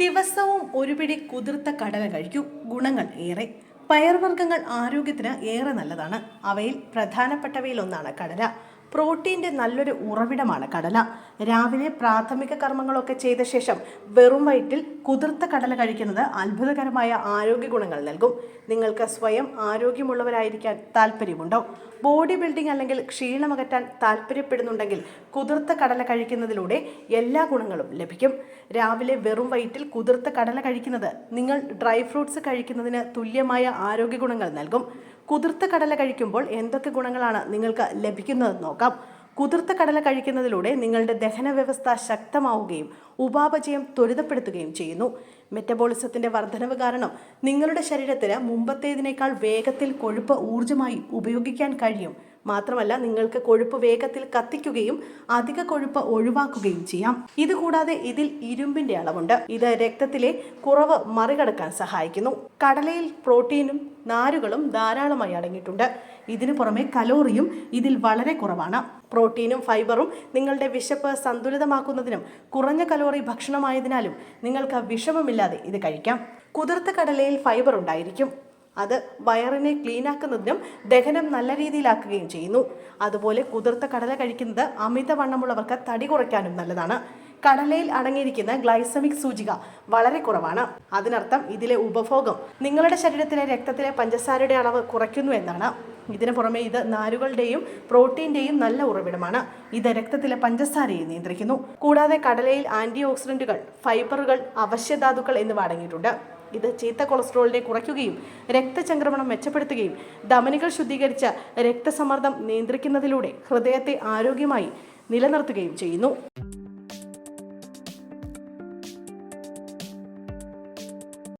ദിവസവും ഒരു പിടി കുതിർത്ത കടല കഴിക്കൂ. ഗുണങ്ങൾ ഏറെ. പയർവർഗങ്ങൾ ആരോഗ്യത്തിന് ഏറെ നല്ലതാണ്. അവയിൽ പ്രധാനപ്പെട്ടവയിൽ ഒന്നാണ് കടല. പ്രോട്ടീന്റെ നല്ലൊരു ഉറവിടമാണ് കടല. രാവിലെ പ്രാഥമിക കർമ്മങ്ങളൊക്കെ ചെയ്ത ശേഷം വെറും വയറ്റിൽ കുതിർത്ത കടല കഴിക്കുന്നത് അത്ഭുതകരമായ ആരോഗ്യ ഗുണങ്ങൾ നൽകും. നിങ്ങൾക്ക് സ്വയം ആരോഗ്യമുള്ളവരായിരിക്കാൻ താല്പര്യമുണ്ടോ? ബോഡി ബിൽഡിംഗ് അല്ലെങ്കിൽ ക്ഷീണമകറ്റാൻ താല്പര്യപ്പെടുന്നുണ്ടെങ്കിൽ കുതിർത്ത കടല കഴിക്കുന്നതിലൂടെ എല്ലാ ഗുണങ്ങളും ലഭിക്കും. രാവിലെ വെറും വയറ്റിൽ കുതിർത്ത കടല കഴിക്കുന്നത് നിങ്ങൾ ഡ്രൈ ഫ്രൂട്ട്സ് കഴിക്കുന്നതിന് തുല്യമായ ആരോഗ്യ ഗുണങ്ങൾ നൽകും. കുതിർത്ത കടല കഴിക്കുമ്പോൾ എന്തൊക്കെ ഗുണങ്ങളാണ് നിങ്ങൾക്ക് ലഭിക്കുന്നതെന്ന് നോക്കാം. കുതിർത്ത കടല കഴിക്കുന്നതിലൂടെ നിങ്ങളുടെ ദഹന വ്യവസ്ഥ ശക്തമാവുകയും ഉപാപചയം ത്വരിതപ്പെടുത്തുകയും ചെയ്യുന്നു. മെറ്റബോളിസത്തിന്റെ വർധനവ് കാരണം നിങ്ങളുടെ ശരീരത്തിന് മുമ്പത്തേതിനേക്കാൾ വേഗത്തിൽ കൊഴുപ്പ് ഊർജമായി ഉപയോഗിക്കാൻ കഴിയും. മാത്രമല്ല നിങ്ങൾക്ക് കൊഴുപ്പ് വേഗത്തിൽ കത്തിക്കുകയും അധിക കൊഴുപ്പ് ഒഴിവാക്കുകയും ചെയ്യാം. ഇതുകൂടാതെ ഇതിൽ ഇരുമ്പിന്റെ അളവുണ്ട്. ഇത് രക്തത്തിലെ കുറവ് മറികടക്കാൻ സഹായിക്കുന്നു. കടലയിൽ പ്രോട്ടീനും നാരുകളും ധാരാളമായി അടങ്ങിയിട്ടുണ്ട്. ഇതിനു പുറമെ കലോറിയും ഇതിൽ വളരെ കുറവാണ്. പ്രോട്ടീനും ഫൈബറും നിങ്ങളുടെ വിശപ്പ് സന്തുലിതമാക്കുന്നതിനും കുറഞ്ഞ കലോറി ഭക്ഷണമായതിനാലും നിങ്ങൾക്ക് വിഷമമില്ലാതെ ഇത് കഴിക്കാം. കുതിർത്ത കടലയിൽ ഫൈബർ ഉണ്ടായിരിക്കും. അത് വയറിനെ ക്ലീനാക്കുന്നതിനും ദഹനം നല്ല രീതിയിലാക്കുകയും ചെയ്യുന്നു. അതുപോലെ കുതിർത്ത കടല കഴിക്കുന്നത് അമിതവണ്ണമുള്ളവർക്ക് തടി കുറയ്ക്കാനും നല്ലതാണ്. കടലയിൽ അടങ്ങിയിരിക്കുന്ന ഗ്ലൈസമിക് സൂചിക വളരെ കുറവാണ്. അതിനർത്ഥം ഇതിലെ ഉപഭോഗം നിങ്ങളുടെ ശരീരത്തിലെ രക്തത്തിലെ പഞ്ചസാരയുടെ അളവ് കുറയ്ക്കുന്നു എന്നാണ്. ഇതിനു പുറമെ ഇത് നാരുകളുടെയും പ്രോട്ടീന്റെയും നല്ല ഉറവിടമാണ്. ഇത് രക്തത്തിലെ പഞ്ചസാരയെ നിയന്ത്രിക്കുന്നു. കൂടാതെ കടലയിൽ ആന്റി ഓക്സിഡന്റുകൾ ഫൈബറുകൾ അവശ്യധാതുക്കൾ എന്നിവ അടങ്ങിയിട്ടുണ്ട്. ഇത് ചീത്ത കൊളസ്ട്രോളിനെ കുറയ്ക്കുകയും രക്തചംക്രമണം മെച്ചപ്പെടുത്തുകയും ധമനികൾ ശുദ്ധീകരിച്ച രക്തസമ്മർദ്ദം നിയന്ത്രിക്കുന്നതിലൂടെ ഹൃദയത്തെ ആരോഗ്യമായി നിലനിർത്തുകയും ചെയ്യുന്നു.